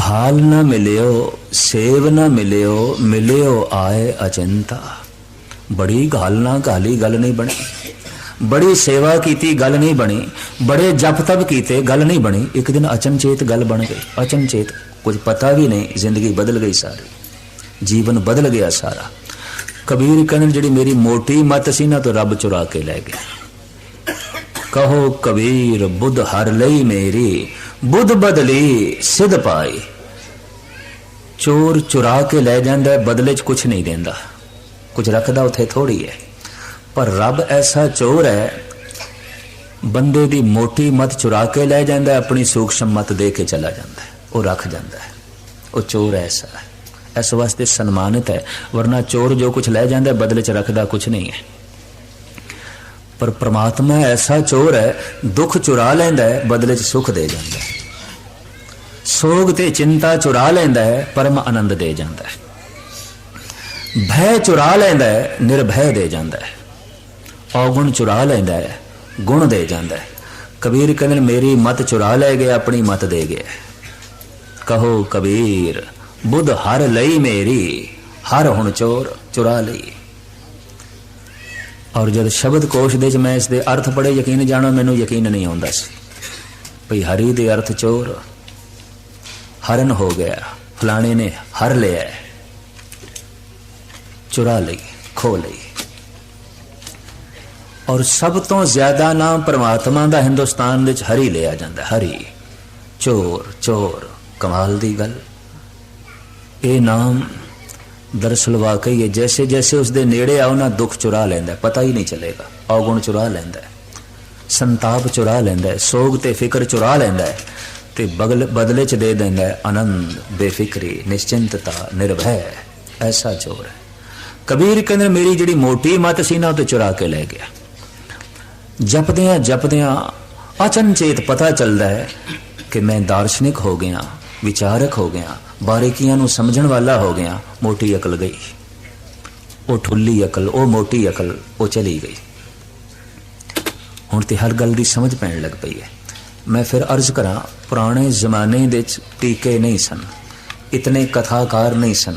ਘਾਲ ਨਾ ਮਿਲਿਓ ਸੇਵ ਨਾ ਮਿਲਿਓ ਮਿਲਿਓ ਆਏ ਅਚੰਤਾ ਬੜੀ ਘਾਲ ਨਾ ਘਾਲੀ ਗੱਲ ਨਹੀਂ ਬਣੀ ਬੜੀ ਸੇਵਾ ਕੀਤੀ ਗੱਲ ਨਹੀਂ ਬਣੀ ਬੜੇ ਜਪ ਤਪ ਕੀਤੇ ਗੱਲ ਨਹੀਂ ਬਣੀ ਇੱਕ ਦਿਨ ਅਚਨਚੇਤ ਗੱਲ ਬਣ ਗਈ ਅਚਨਚੇਤ ਕੁਝ ਪਤਾ ਵੀ ਨਹੀਂ ਜ਼ਿੰਦਗੀ ਬਦਲ ਗਈ ਸਾਰੀ ਜੀਵਨ ਬਦਲ ਗਿਆ ਸਾਰਾ ਕਬੀਰ ਕਹਿੰਦੇ ਜਿਹੜੀ ਮੇਰੀ ਮੋਟੀ ਮਤ ਸੀ ਨਾ ਤੋਂ ਰੱਬ ਚੁਰਾ ਕੇ ਲੈ ਗਿਆ ਕਹੋ ਕਬੀਰ ਬੁੱਧ ਹਰ ਲਈ ਮੇਰੀ ਬੁੱਧ ਬਦਲੀ ਸਿੱਧ ਪਾਈ ਚੋਰ ਚੁਰਾ ਕੇ ਲੈ ਜਾਂਦਾ, ਬਦਲੇ 'ਚ ਕੁਝ ਨਹੀਂ ਦਿੰਦਾ। ਕੁਝ ਰੱਖਦਾ ਉੱਥੇ ਥੋੜੀ ਹੈ। ਪਰ ਰੱਬ ਐਸਾ ਚੋਰ ਹੈ, ਬੰਦੇ ਦੀ ਮੋਟੀ ਮਤ ਚੁਰਾ ਕੇ ਲੈ ਜਾਂਦਾ, ਆਪਣੀ ਸੂਖਸ਼ਮ ਮਤ ਦੇ ਕੇ ਚਲਾ ਜਾਂਦਾ ਉਹ ਰੱਖ ਜਾਂਦਾ ਉਹ ਚੋਰ ਐਸਾ ਹੈ। ਇਸ ਵਾਸਤੇ ਸਨਮਾਨਿਤ ਹੈ। ਵਰਨਾ ਚੋਰ ਜੋ ਕੁਝ ਲੈ ਜਾਂਦਾ, ਬਦਲੇ 'ਚ ਰੱਖਦਾ ਕੁਝ ਨਹੀਂ ਹੈ। ਪਰ ਪ੍ਰਮਾਤਮਾ ਐਸਾ ਚੋਰ ਹੈ, ਦੁੱਖ ਚੁਰਾ ਲੈਂਦਾ ਹੈ, ਬਦਲੇ 'ਚ ਸੁਖ ਦੇ ਜਾਂਦਾ ਹੈ। ਸੋਗ ਤੇ ਚਿੰਤਾ ਚੁਰਾ ਲੈਂਦਾ ਹੈ, ਪਰਮ ਆਨੰਦ ਦੇ ਜਾਂਦਾ ਹੈ। ਭੈ ਚੁਰਾ ਲੈਂਦਾ ਹੈ, ਨਿਰਭੈ ਦੇ ਜਾਂਦਾ ਹੈ। ਔਗੁਣ ਚੁਰਾ ਲੈਂਦਾ ਹੈ, ਗੁਣ ਦੇ ਜਾਂਦਾ ਹੈ। ਕਬੀਰ ਕਹਿੰਦੇ ਮੇਰੀ ਮਤ ਚੁਰਾ ਲੈ ਗਿਆ, ਆਪਣੀ ਮਤ ਦੇ ਗਿਆ ਕਹੋ, ਕਬੀਰ, ਬੁੱਧ ਹਰ ਲਈ ਮੇਰੀ, ਹਰ ਹੁਣ ਚੋਰ ਚੁਰਾ ਲਈ। ਔਰ ਜਦ ਸ਼ਬਦ ਕੋਸ਼ ਦੇ ਚ ਮੈਂ ਇਸ ਦੇ ਅਰਥ ਪੜੇ ਯਕੀਨ ਜਾਣਾ, ਮੈਨੂੰ ਯਕੀਨ ਨਹੀਂ ਆਉਂਦਾ ਸੀ। ਭਈ ਹਰੀ ਦੇ ਅਰਥ ਚੋਰ, ਹਰਨ ਹੋ ਗਿਆ, ਫਲਾਣੇ ਨੇ ਹਰ ਲਿਆ ਚੁਰਾ ਲਈ, ਖੋ ਲਈ। ਔਰ ਸਭ ਤੋਂ ਜ਼ਿਆਦਾ ਨਾਮ ਪ੍ਰਮਾਤਮਾ ਦਾ ਹਿੰਦੁਸਤਾਨ ਵਿੱਚ ਹਰੀ ਲਿਆ ਜਾਂਦਾ, ਹਰੀ। ਚੋਰ ਚੋਰ, ਕਮਾਲ ਦੀ ਗੱਲ। ਇਹ ਨਾਮ ਦਰਅਸਲ ਵਾਕਈ ਹੈ ਜੈਸੇ ਜੈਸੇ ਉਸ ਦੇ ਨੇੜੇ ਆਉ ਨਾ ਦੁੱਖ ਚੁਰਾ ਲੈਂਦਾ ਪਤਾ ਹੀ ਨਹੀਂ ਚੱਲੇਗਾ। ਔਗੁਣ ਚੁਰਾ ਲੈਂਦਾ ਸੰਤਾਪ ਚੁਰਾ ਲੈਂਦਾ ਸੋਗ ਤੇ ਫਿਕਰ ਚੁਰਾ ਲੈਂਦਾ ਹੈ। ਤੇ ਬਗਲ, ਬਦਲੇ ਚ ਦੇ ਦਿੰਦਾ ਆਨੰਦ, ਬੇਫਿਕਰੀ, ਨਿਸ਼ਚਿੰਤਤਾ, ਨਿਰਭੈ, ਐਸਾ ਚੋਰ ਹੈ। ਕਬੀਰ ਕਹਿੰਦੇ, ਮੇਰੀ ਜਿਹੜੀ ਮੋਟੀ ਮਤ ਸੀ ਨਾ, ਉਹ ਤੇ ਚੁਰਾ ਕੇ ਲੈ ਗਿਆ। ਜਪਦਿਆਂ ਜਪਦਿਆਂ ਅਚਨਚੇਤ ਪਤਾ ਚੱਲਦਾ ਹੈ ਕਿ ਮੈਂ ਦਾਰਸ਼ਨਿਕ ਹੋ ਗਿਆ। ਵਿਚਾਰਕ ਹੋ ਗਿਆ, ਬਾਰੀਕੀਆਂ ਨੂੰ ਸਮਝਣ ਵਾਲਾ ਹੋ ਗਿਆ, ਮੋਟੀ ਅਕਲ ਗਈ। ਉਹ ਠੁੱਲੀ ਅਕਲ, ਉਹ ਮੋਟੀ ਅਕਲ, ਉਹ ਚਲੀ ਗਈ। ਹੁਣ ਤੇ ਹਰ ਗੱਲ ਦੀ ਸਮਝ ਪੈਣ ਲੱਗ ਪਈ ਹੈ। ਮੈਂ ਫਿਰ ਅਰਜ਼ ਕਰਾਂ, ਪੁਰਾਣੇ ਜ਼ਮਾਨੇ ਦੇ ਵਿੱਚ ਟੀਕੇ ਨਹੀਂ ਸਨ, ਇਤਨੇ ਕਥਾਕਾਰ ਨਹੀਂ ਸਨ,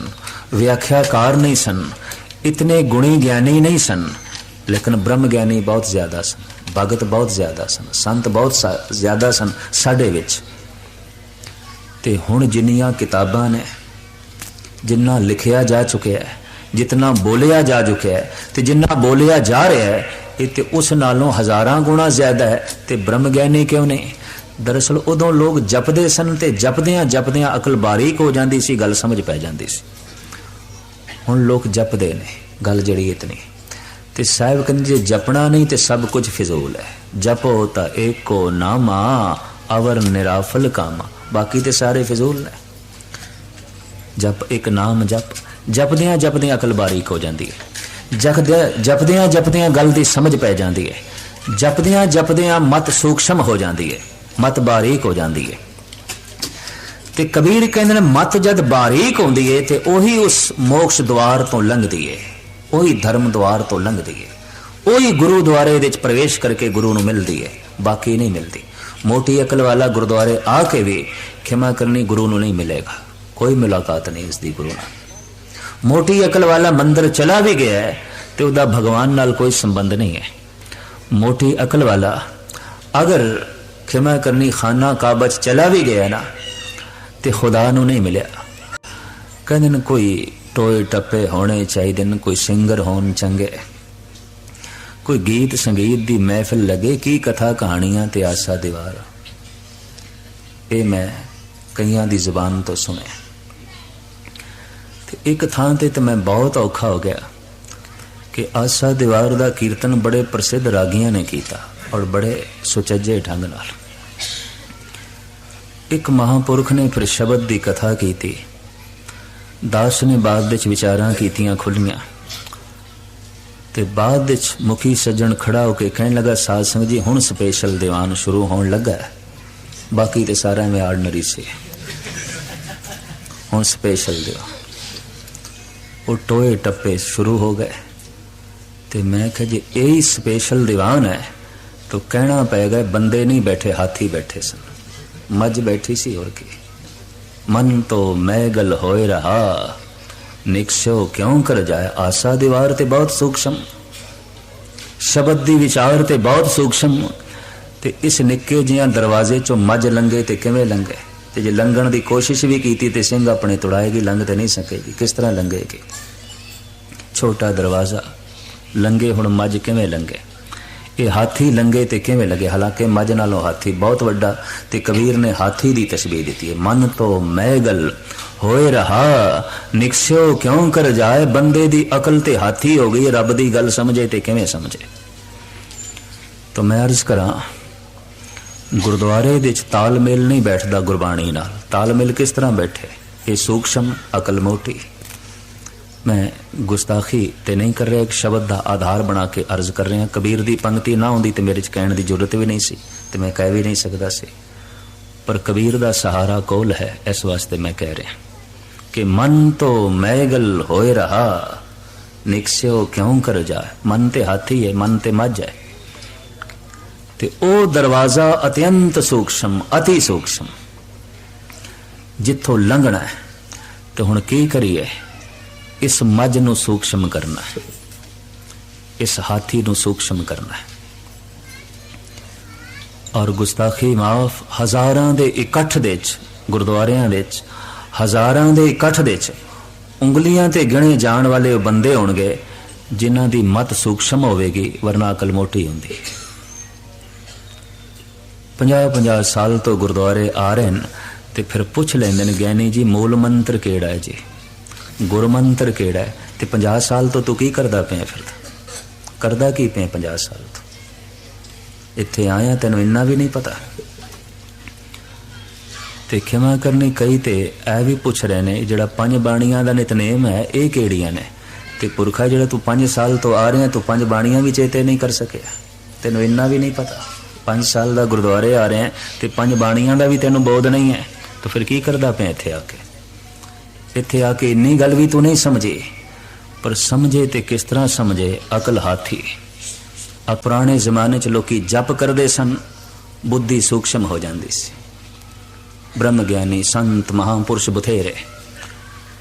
ਵਿਆਖਿਆਕਾਰ ਨਹੀਂ ਸਨ, ਇਤਨੇ ਗੁਣੀ ਗਿਆਨੀ ਨਹੀਂ ਸਨ, ਲੇਕਿਨ ਬ੍ਰਹਮ ਗਿਆਨੀ ਬਹੁਤ ਜ਼ਿਆਦਾ ਸਨ, ਭਗਤ ਬਹੁਤ ਜ਼ਿਆਦਾ ਸਨ, ਸੰਤ ਬਹੁਤ ਸਾ- ਜ਼ਿਆਦਾ ਸਨ ਸਾਡੇ ਵਿੱਚ। ਤੇ ਹੁਣ ਜਿੰਨੀਆਂ ਕਿਤਾਬਾਂ ਨੇ, ਜਿੰਨਾ ਲਿਖਿਆ ਜਾ ਚੁੱਕਿਆ ਹੈ ਜਿੰਨਾ ਬੋਲਿਆ ਜਾ ਚੁੱਕਿਆ ਹੈ ਤੇ ਜਿੰਨਾ ਬੋਲਿਆ ਜਾ ਰਿਹਾ ਹੈ, ਇਹ ਤੇ ਉਸ ਨਾਲੋਂ ਹਜ਼ਾਰਾਂ ਗੁਣਾ ਜ਼ਿਆਦਾ ਹੈ ਤੇ ਬ੍ਰਹਮ ਗਿਆਨੀ ਕਿਉਂ ਨਹੀਂ? ਦਰਅਸਲ ਉਦੋਂ ਲੋਕ ਜਪਦੇ ਸਨ ਤੇ ਜਪਦਿਆਂ ਜਪਦਿਆਂ ਅਕਲ ਬਾਰੀਕ ਹੋ ਜਾਂਦੀ ਸੀ, ਗੱਲ ਸਮਝ ਪੈ ਜਾਂਦੀ ਸੀ। ਹੁਣ ਲੋਕ ਜਪਦੇ ਨੇ, ਗੱਲ ਜਿਹੜੀ ਇਤਨੀ। ਤੇ ਸਾਹਿਬ ਕਹਿੰਦੇ ਜੇ ਜਪਣਾ ਨਹੀਂ ਤੇ ਸਭ ਕੁਝ ਫਿਜ਼ੂਲ ਹੈ। ਜਪੋ ਤਾਂ ਏਕੋ ਨਾਮਾ, ਅਵਰ ਨਿਰਾਫਲ ਕਾਮਾ। ਬਾਕੀ ਤੇ ਸਾਰੇ ਫਿਜ਼ੂਲ ਨੇ। ਜਪ ਇੱਕ ਨਾਮ ਜਪ। ਜਪਦਿਆਂ ਜਪਦਿਆਂ ਅਕਲ ਬਾਰੀਕ ਹੋ ਜਾਂਦੀ ਹੈ। ਜਪਦਿਆਂ ਜਪਦਿਆਂ ਜਪਦਿਆਂ ਗੱਲ ਦੀ ਸਮਝ ਪੈ ਜਾਂਦੀ ਹੈ। ਜਪਦਿਆਂ ਜਪਦਿਆਂ ਮਤ ਸੂਖਸ਼ਮ ਹੋ ਜਾਂਦੀ ਹੈ। ਮਤ ਬਾਰੀਕ ਹੋ ਜਾਂਦੀ ਹੈ। ਤੇ ਕਬੀਰ ਕਹਿੰਦੇ ਨੇ, ਮਤ ਜਦ ਬਾਰੀਕ ਹੁੰਦੀ ਹੈ ਤੇ ਉਹੀ ਉਸ ਮੋਕਸ਼ ਦਵਾਰ ਤੋਂ ਲੰਘਦੀ ਹੈ। ਉਹੀ ਧਰਮ ਦਵਾਰ ਤੋਂ ਲੰਘਦੀ ਹੈ। ਉਹੀ ਗੁਰੂ ਦੁਆਰੇ ਦੇ ਵਿੱਚ ਪ੍ਰਵੇਸ਼ ਕਰਕੇ ਗੁਰੂ ਨੂੰ ਮਿਲਦੀ ਹੈ। ਬਾਕੀ ਨਹੀਂ ਮਿਲਦੀ। ਮੋਟੀ ਅਕਲ ਵਾਲਾ ਗੁਰਦੁਆਰੇ ਆ ਕੇ ਵੀ ਖਿਮਾ ਕਰਨੀ ਗੁਰੂ ਨੂੰ ਨਹੀਂ ਮਿਲੇਗਾ। ਕੋਈ ਮੁਲਾਕਾਤ ਨਹੀਂ ਇਸ ਦੀ ਗੁਰੂ ਨਾਲ। ਮੋਟੀ ਅਕਲ ਵਾਲਾ ਮੰਦਰ ਚਲਾ ਵੀ ਗਿਆ ਹੈ ਤੇ ਉਹਦਾ ਭਗਵਾਨ ਨਾਲ ਕੋਈ ਸੰਬੰਧ ਨਹੀਂ ਹੈ। ਮੋਟੀ ਅਕਲ ਵਾਲਾ ਅਗਰ ਖਿਮਾ ਕਰਨੀ ਖਾਨਾ ਕਾਬਾ 'ਚ ਚਲਾ ਵੀ ਗਿਆ ਨਾ, ਤੇ ਖੁਦਾ ਨੂੰ ਨਹੀਂ ਮਿਲਿਆ। ਕਹਿੰਦੇ ਨੇ ਕੋਈ ਟੋਏ ਟੱਪੇ ਹੋਣੇ ਚਾਹੀਦੇ ਨੇ, ਕੋਈ ਸਿੰਗਰ ਹੋਣ ਚੰਗੇ। ਕੋਈ ਗੀਤ ਸੰਗੀਤ ਦੀ ਮਹਿਫਿਲ ਲੱਗੇ, ਕੀ ਕਥਾ ਕਹਾਣੀਆਂ ਤੇ ਆਸਾ ਦੀਵਾਰ ਇਹ ਮੈਂ ਕਈਆਂ ਦੀ ਜ਼ੁਬਾਨ ਤੋਂ ਸੁਣਿਆ। ਤੇ ਇੱਕ ਥਾਂ ਤੇ ਤੇ ਮੈਂ ਬਹੁਤ ਔਖਾ ਹੋ ਗਿਆ ਕਿ ਆਸਾ ਦੀਵਾਰ ਦਾ ਕੀਰਤਨ ਬੜੇ ਪ੍ਰਸਿੱਧ ਰਾਗੀਆਂ ਨੇ ਕੀਤਾ ਔਰ ਬੜੇ ਸੁਚੱਜੇ ਢੰਗ ਨਾਲ। ਇੱਕ ਮਹਾਪੁਰਖ ਨੇ ਫਿਰ ਸ਼ਬਦ ਦੀ ਕਥਾ ਕੀਤੀ। ਦਾਸ ਨੇ ਬਾਅਦ ਵਿੱਚ ਵਿਚਾਰਾਂ ਕੀਤੀਆਂ ਖੁੱਲੀਆਂ ਤੇ ਬਾਅਦ ਵਿੱਚ ਮੁਖੀ ਸੱਜਣ ਖੜਾ ਹੋ ਕੇ ਕਹਿਣ ਲੱਗਾ, ਸਾਧ ਸੰਗਤ ਜੀ, ਹੁਣ ਸਪੈਸ਼ਲ ਦੀਵਾਨ ਸ਼ੁਰੂ ਹੋਣ ਲੱਗਾ ਬਾਕੀ ਤੇ ਸਾਰਾ ਮੈਂ ਆਰਡਨਰੀ ਸੀ। ਹੁਣ ਸਪੈਸ਼ਲ ਦੀਵਾਨ। ਉਹ ਟੋਏ ਟੱਪੇ ਸ਼ੁਰੂ ਹੋ ਗਏ ਤੇ ਮੈਂ ਕਿਹਾ, ਜੇ ਇਹ ਹੀ ਸਪੈਸ਼ਲ ਦੀਵਾਨ ਹੈ, ਤਾਂ ਕਹਿਣਾ ਪਏਗਾ ਬੰਦੇ ਨਹੀਂ ਬੈਠੇ, ਹਾਥੀ ਬੈਠੇ ਸਨ। ਮੱਝ ਬੈਠੀ ਸੀ ਹੋਰ ਕੀ। ਮਨ ਤੋ ਮੈਗਲ ਹੋਏ ਰਹਾ। ਨਿਕਸ਼ੋ ਕਿਉਂ ਕਰ ਜਾਏ? ਆਸਾ ਦੀਵਾਰ ਤੇ ਬਹੁਤ ਸੂਖਸ਼ਮ। ਸ਼ਬਦ ਦੀ ਵਿਚਾਰ ਤੇ ਬਹੁਤ ਸੂਖਸ਼ਮ। ਤੇ ਇਸ ਨਿੱਕੇ ਜਿਹੀਆਂ ਦਰਵਾਜ਼ੇ ਚੋਂ ਮੱਝ ਲੰਗੇ ਤੇ ਕਿਵੇਂ ਲੰਗੇ ਤੇ ਜੇ ਲੰਘਣ ਦੀ ਕੋਸ਼ਿਸ਼ ਵੀ ਕੀਤੀ ਤੇ ਸਿੰਘ ਆਪਣੇ ਤੁੜਾਏਗੀ, ਲੰਘ ਤੇ ਨਹੀਂ ਸਕੇਗੀ। ਕਿਸ ਤਰ੍ਹਾਂ ਲੰਘੇਗੀ? ਛੋਟਾ ਦਰਵਾਜ਼ਾ। ਲੰਗੇ ਹੁਣ ਮੱਝ ਕਿਵੇਂ ਲੰਗੇ ਇਹ ਹਾਥੀ ਲੰਗੇ ਤੇ ਕਿਵੇਂ ਲੱਗੇ? ਹਾਲਾਂਕਿ ਮੱਝ ਨਾਲੋਂ ਹਾਥੀ ਬਹੁਤ ਵੱਡਾ ਤੇ ਕਬੀਰ ਨੇ ਹਾਥੀ ਦੀ ਤਸਵੀਰ ਦਿੱਤੀ ਹੈ। ਮਨ ਤੋਂ ਮੈਗਲ, ਹੋਏ ਰਹਾ, ਨਿਕਸਿਓ ਕਿਉਂ ਕਰ ਜਾਏ? ਬੰਦੇ ਦੀ ਅਕਲ ਤੇ ਹਾਥੀ ਹੋ ਗਈ, ਰੱਬ ਦੀ ਗੱਲ ਸਮਝੇ ਤੇ ਕਿਵੇਂ ਸਮਝੇ? ਤਾਂ ਮੈਂ ਅਰਜ਼ ਕਰਾਂ, ਗੁਰਦੁਆਰੇ ਦੇ ਵਿੱਚ ਤਾਲਮੇਲ ਨਹੀਂ ਬੈਠਦਾ ਗੁਰਬਾਣੀ ਨਾਲ। ਤਾਲਮੇਲ ਕਿਸ ਤਰ੍ਹਾਂ ਬੈਠੇ? ਇਹ ਸੂਖਸ਼ਮ, ਅਕਲ ਮੋਟੀ। ਮੈਂ ਗੁਸਤਾਖੀ ਤੇ ਨਹੀਂ ਕਰ ਰਿਹਾ, ਇੱਕ ਸ਼ਬਦ ਦਾ ਆਧਾਰ ਬਣਾ ਕੇ ਅਰਜ਼ ਕਰ ਰਿਹਾ, ਕਬੀਰ ਦੀ ਪੰਕਤੀ ਨਾ ਹੁੰਦੀ ਤੇ ਮੇਰੇ ਚ ਕਹਿਣ ਦੀ ਜ਼ਰੂਰਤ ਵੀ ਨਹੀਂ ਸੀ ਤੇ ਮੈਂ ਕਹਿ ਵੀ ਨਹੀਂ ਸਕਦਾ ਸੀ। ਪਰ ਕਬੀਰ ਦਾ ਸਹਾਰਾ ਕੋਲ ਹੈ, ਇਸ ਵਾਸਤੇ ਮੈਂ ਕਹਿ ਰਿਹਾ ਕਿ ਮਨ ਤੋਂ ਮੈਗਲ ਹੋਏ ਰਹਾ, ਨਿਕਸਿਓ ਕਿਉਂ ਕਰ ਜਾ? ਮਨ ਤੇ ਹਾਥੀ ਹੈ, ਮਨ ਤੇ ਮੱਝ ਹੈ। ਤੇ ਉਹ ਦਰਵਾਜ਼ਾ ਅਤਿਅੰਤ ਸੂਖਸ਼ਮ, ਅਤੀ ਸੂਖਸ਼ਮ, ਜਿੱਥੋਂ ਲੰਘਣਾ ਹੈ, ਤੇ ਹੁਣ ਕੀ ਕਰੀਏ? ਇਸ ਮੱਝ ਨੂੰ ਸੂਖਸ਼ਮ ਕਰਨਾ ਹੈ। ਇਸ ਹਾਥੀ ਨੂੰ ਸੂਖਸ਼ਮ ਕਰਨਾ ਹੈ। ਔਰ ਗੁਸਤਾਖੀ ਮਾਫ ਹਜ਼ਾਰਾਂ ਦੇ ਇਕੱਠ ਦੇ ਵਿੱਚ ਗੁਰਦੁਆਰਿਆਂ ਵਿੱਚ ਹਜ਼ਾਰਾਂ ਦੇ ਇਕੱਠ ਦੇ ਵਿੱਚ ਉਂਗਲੀਆਂ ਤੇ ਗਿਣੇ ਜਾਣ ਵਾਲੇ ਉਹ ਬੰਦੇ ਹੋਣਗੇ ਜਿਨ੍ਹਾਂ ਦੀ ਮਤ ਸੂਖਸ਼ਮ ਹੋਵੇਗੀ, ਵਰਨਾ ਅਕਲ ਮੋਟੀ ਹੁੰਦੀ 50-50 ਸਾਲ ਤੋਂ ਗੁਰਦੁਆਰੇ ਆ ਰਹੇ ਨੇ ਤੇ ਫਿਰ ਪੁੱਛ ਲੈਂਦੇ ਨੇ ਗਿਆਨੀ ਜੀ, ਮੂਲ ਮੰਤਰ ਕਿਹੜਾ ਹੈ ਜੀ? ਗੁਰਮੰਤਰ ਕਿਹੜਾ ਹੈ? ਤੇ 50 ਸਾਲ ਤੋਂ ਤੂੰ ਕੀ ਕਰਦਾ ਪਿਆ ਫਿਰ? ਕਰਦਾ ਕੀ ਪਿਆ 50 ਸਾਲ ਤੋਂ? ਇੱਥੇ ਆਇਆ, ਤੈਨੂੰ ਇੰਨਾ ਵੀ ਨਹੀਂ ਪਤਾ? ਤੇ ਖਿਮਾ ਕਰਨੀ ਕਈ ਤੇ ਇਹ ਵੀ ਪੁੱਛ ਰਹੇ ਨੇ, ਜਿਹੜਾ ਪੰਜ ਬਾਣੀਆਂ ਦਾ ਨਿਤਨੇਮ ਹੈ, ਇਹ ਕਿਹੜੀਆਂ ਨੇ? ਤੇ ਪੁਰਖਾ ਜਿਹੜਾ ਤੂੰ 5 ਸਾਲ ਤੋਂ ਆ ਰਿਹਾ, ਤੂੰ ਪੰਜ ਬਾਣੀਆਂ ਵੀ ਚੇਤੇ ਨਹੀਂ ਕਰ ਸਕਿਆ। ਤੈਨੂੰ ਇੰਨਾ ਵੀ ਨਹੀਂ ਪਤਾ? 5 ਸਾਲ ਦਾ ਗੁਰਦੁਆਰੇ ਆ ਰਿਹਾ, ਤੇ ਪੰਜ ਬਾਣੀਆਂ ਦਾ ਵੀ ਤੈਨੂੰ ਬੋਧ ਨਹੀਂ ਹੈ। ਤਾਂ ਫਿਰ ਕੀ ਕਰਦਾ ਪਿਆ ਇੱਥੇ ਆ ਕੇ? ਇੱਥੇ ਆ ਕੇ ਇੰਨੀ ਗੱਲ ਵੀ ਤੂੰ ਨਹੀਂ ਸਮਝੇ। ਪਰ ਸਮਝੇ ਤੇ ਕਿਸ ਤਰ੍ਹਾਂ ਸਮਝੇ, ਅਕਲ ਹਾਥੀ। ਆ ਪੁਰਾਣੇ ਜ਼ਮਾਨੇ 'ਚ ਲੋਕੀ ਜਪ ਕਰਦੇ ਸਨ, ਬੁੱਧੀ ਸੂਖਸ਼ਮ ਹੋ ਜਾਂਦੀ ਸੀ। ਬ੍ਰਹਮ ਗਿਆਨੀ ਸੰਤ ਮਹਾਪੁਰਸ਼ ਬਥੇਰੇ।